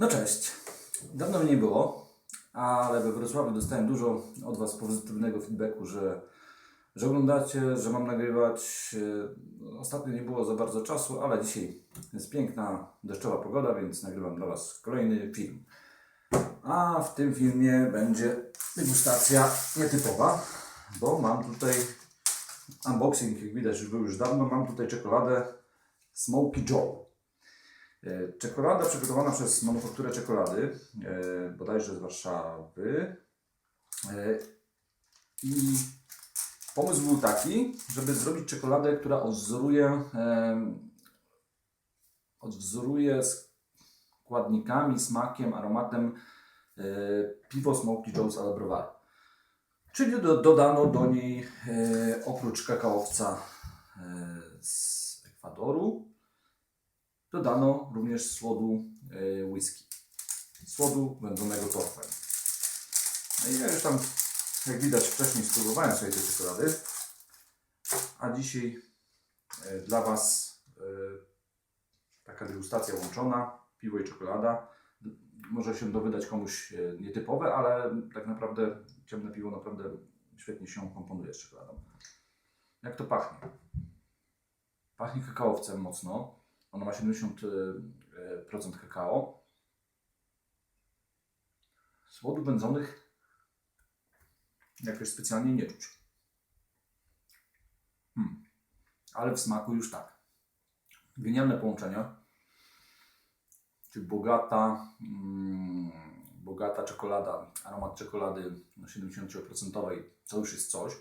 No cześć. Dawno mnie nie było, ale we Wrocławiu dostałem dużo od Was pozytywnego feedbacku, że, że oglądacie, że mam nagrywać. E, Ostatnio nie było za bardzo czasu, ale dzisiaj jest piękna, deszczowa pogoda, więc nagrywam dla Was kolejny film. A w tym filmie będzie degustacja nietypowa, bo mam tutaj unboxing, jak widać już był już dawno, mam tutaj czekoladę Smoky Joe. E, Czekolada przygotowana przez manufakturę czekolady, e, bodajże z Warszawy. E, I pomysł był taki, żeby zrobić czekoladę, która odwzoruje, odwzoruje składnikami, smakiem, aromatem piwo Smoky Joe's ale. Czyli do, dodano do niej oprócz kakaowca z Ekwadoru, dodano również słodu e, whisky. Słodu wędzonego torfem. No i ja już tam, jak widać, wcześniej spróbowałem sobie tej czekolady. A dzisiaj e, dla Was e, taka degustacja łączona, piwo i czekolada. Może się to wydać komuś nietypowe, ale tak naprawdę ciemne piwo naprawdę świetnie się komponuje z czekoladą. Jak to pachnie? Pachnie kakaowcem mocno. Ono ma 70% kakao. Słodów wędzonych jakoś specjalnie nie czuć. Hmm. Ale w smaku już tak. Genialne połączenia. Czyli bogata, mm, bogata czekolada, aromat czekolady no 70%, to już jest coś.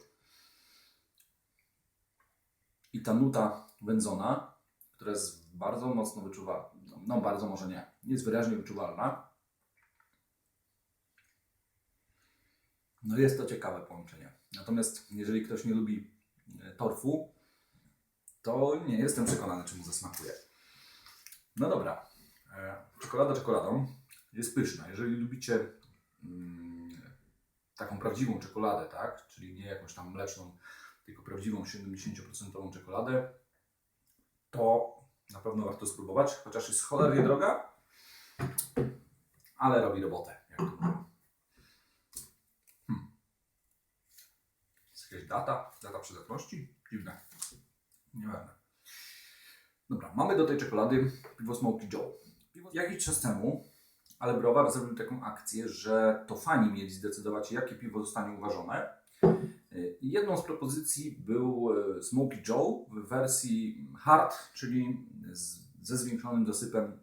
I ta nuta wędzona, która jest bardzo mocno wyczuwalna. No, bardzo może nie. Jest wyraźnie wyczuwalna. No jest to ciekawe połączenie. Natomiast jeżeli ktoś nie lubi e, torfu, to nie jestem przekonany, czy mu zasmakuje. No dobra. E, Czekolada czekoladą jest pyszna. Jeżeli lubicie mm, taką prawdziwą czekoladę, tak? Czyli nie jakąś tam mleczną, tylko prawdziwą 70% czekoladę, to na pewno warto spróbować, chociaż jest cholernie droga, ale robi robotę, jak. Hmm. Jest jakaś data? Data przydatności? Dziwne. Nieważne. Dobra, mamy do tej czekolady piwo Smoky Joe. Jakiś czas temu ale browar zrobił taką akcję, że to fani mieli zdecydować, jakie piwo zostanie uważone. Jedną z propozycji był e, Smoky Joe w wersji hard, czyli z, ze zwiększonym dosypem e,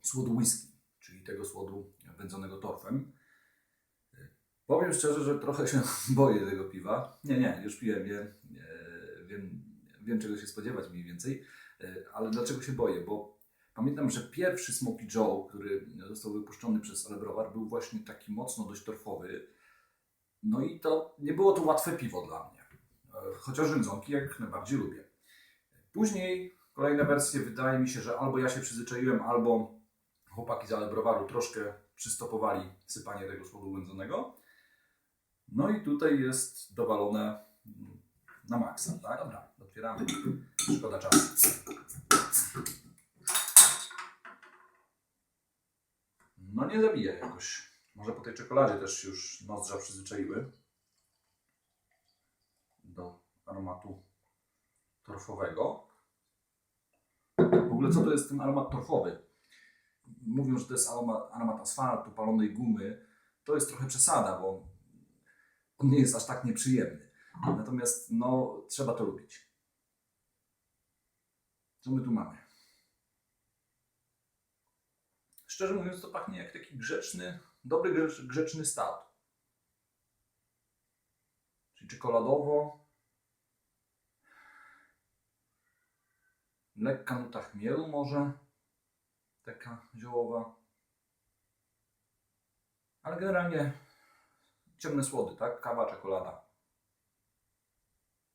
słodu whisky, czyli tego słodu wędzonego torfem. E, Powiem szczerze, że trochę się boję tego piwa. Nie, nie, już piłem je, wiem, wiem czego się spodziewać mniej więcej, ale dlaczego się boję? Bo pamiętam, że pierwszy Smoky Joe, który został wypuszczony przez Ale Browar, był właśnie taki mocno dość torfowy. No i to nie było to łatwe piwo dla mnie. E, Chociaż ryndzonki jak najbardziej lubię. Później kolejne wersje wydaje mi się, że albo ja się przyzwyczaiłem, albo chłopaki z Alebrowaru troszkę przystopowali sypanie tego słodu wędzonego. No i tutaj jest dowalone mm, na maksa, tak? Dobra, otwieramy. Szkoda czasu. No nie zabija jakoś. Może po tej czekoladzie też już nozdrza przyzwyczaiły do aromatu torfowego. W ogóle co to jest ten aromat torfowy? Mówią, że to jest aromat, aromat asfaltu, palonej gumy. To jest trochę przesada, bo on nie jest aż tak nieprzyjemny. Natomiast no, trzeba to lubić. Co my tu mamy? Szczerze mówiąc, to pachnie jak taki grzeczny, dobry grzecz, grzeczny stout. Czyli czekoladowo. Lekka nuta chmielu może. Taka ziołowa. Ale generalnie ciemne słody, tak? Kawa, czekolada.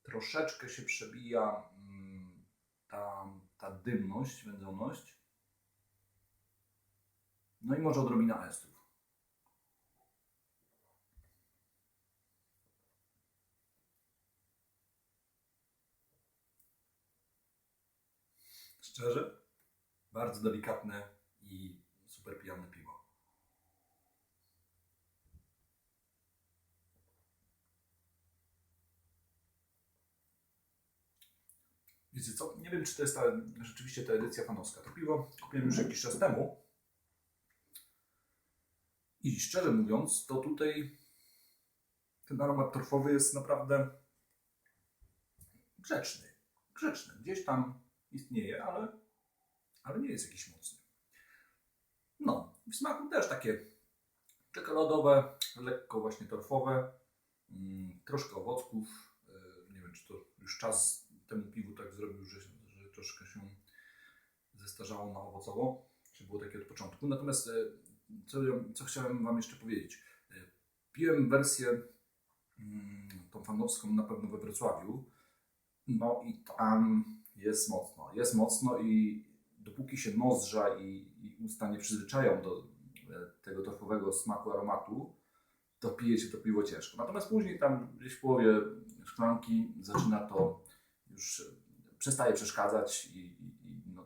Troszeczkę się przebija mm, ta, ta dymność, wędzoność. No i może odrobina estów. Szczerze, bardzo delikatne i super pijane piwo. Wiecie co, nie wiem czy to jest ta, rzeczywiście ta edycja fanowska. To piwo kupiłem już jakiś czas temu. I szczerze mówiąc, to tutaj ten aromat torfowy jest naprawdę grzeczny. Grzeczny. Gdzieś tam istnieje, ale, ale nie jest jakiś mocny. No, w smaku też takie czekoladowe, lekko właśnie torfowe, mm, troszkę owocków. Yy, Nie wiem, czy to już czas temu piwu tak zrobił, że, że troszkę się zestarzało na owocowo, czy było takie od początku. Natomiast yy, co, co chciałem Wam jeszcze powiedzieć. Yy, Piłem wersję mm, tą fanowską na pewno we Wrocławiu. No i tam jest mocno. Jest mocno i dopóki się nozdrza i, i usta nie przyzwyczają do e, tego torfowego smaku, aromatu, to pije się to piwo ciężko. Natomiast później tam gdzieś w połowie szklanki zaczyna to już przestaje przeszkadzać i, i, i no,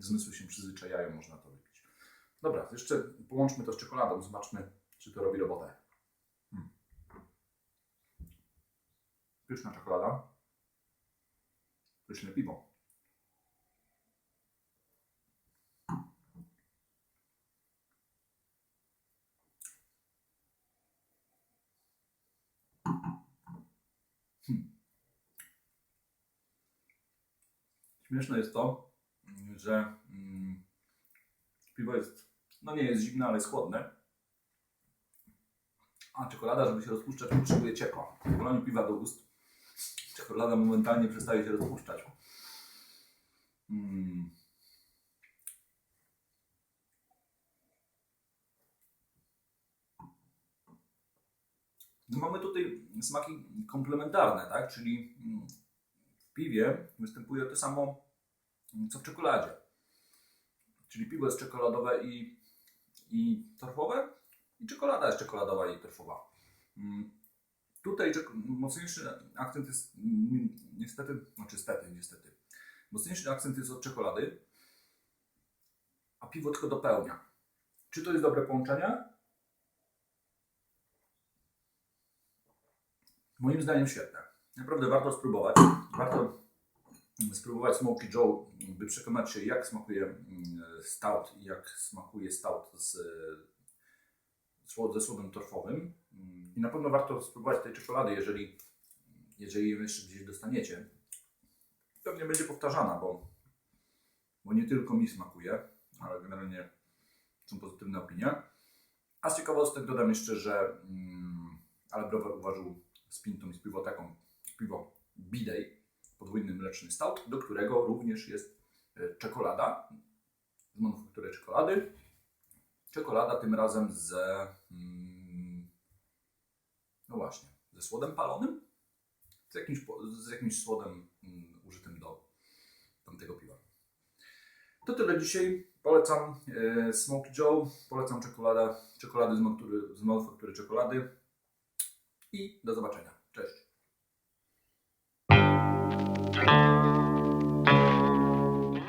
zmysły się przyzwyczajają, można to wypić. Dobra, jeszcze połączmy to z czekoladą, zobaczmy, czy to robi robotę. Hmm. Pyszna czekolada. Pyszne piwo. Hmm. Śmieszne jest to, że mm, piwo jest, no nie jest zimne, ale jest chłodne. A czekolada, żeby się rozpuszczać, potrzebuje ciepła. Po wlaniu piwa do ust czekolada momentalnie przestaje się rozpuszczać. Mm. No mamy tutaj smaki komplementarne, tak? Czyli mm, w piwie występuje to samo, mm, co w czekoladzie. Czyli piwo jest czekoladowe i, i torfowe, i czekolada jest czekoladowa i torfowa. Tutaj mocniejszy akcent jest mm, niestety, znaczy stety, niestety. Mocniejszy akcent jest od czekolady, a piwo tylko dopełnia. Czy to jest dobre połączenie? Moim zdaniem świetne. Naprawdę warto spróbować. Warto spróbować Smoky Joe, by przekonać się jak smakuje mm, stout i jak smakuje stout z, ze słodem torfowym. Mm, I na pewno warto spróbować tej czekolady, jeżeli, jeżeli ją jeszcze gdzieś dostaniecie. Pewnie będzie powtarzana, bo, bo nie tylko mi smakuje, ale generalnie są pozytywne opinie. A z ciekawostek dodam jeszcze, że mm, ale uważał z pintą i z piwoteką piwo Bidej, podwójny mleczny stout, do którego również jest e, czekolada z manufaktury czekolady. Czekolada tym razem z mm, no właśnie, ze słodem palonym, z jakimś, z jakimś słodem mm, użytym do tamtego piwa. To tyle dzisiaj. Polecam e, Smoky Joe, polecam czekoladę, czekolady z manufaktury, z manufaktury czekolady i do zobaczenia. Cześć.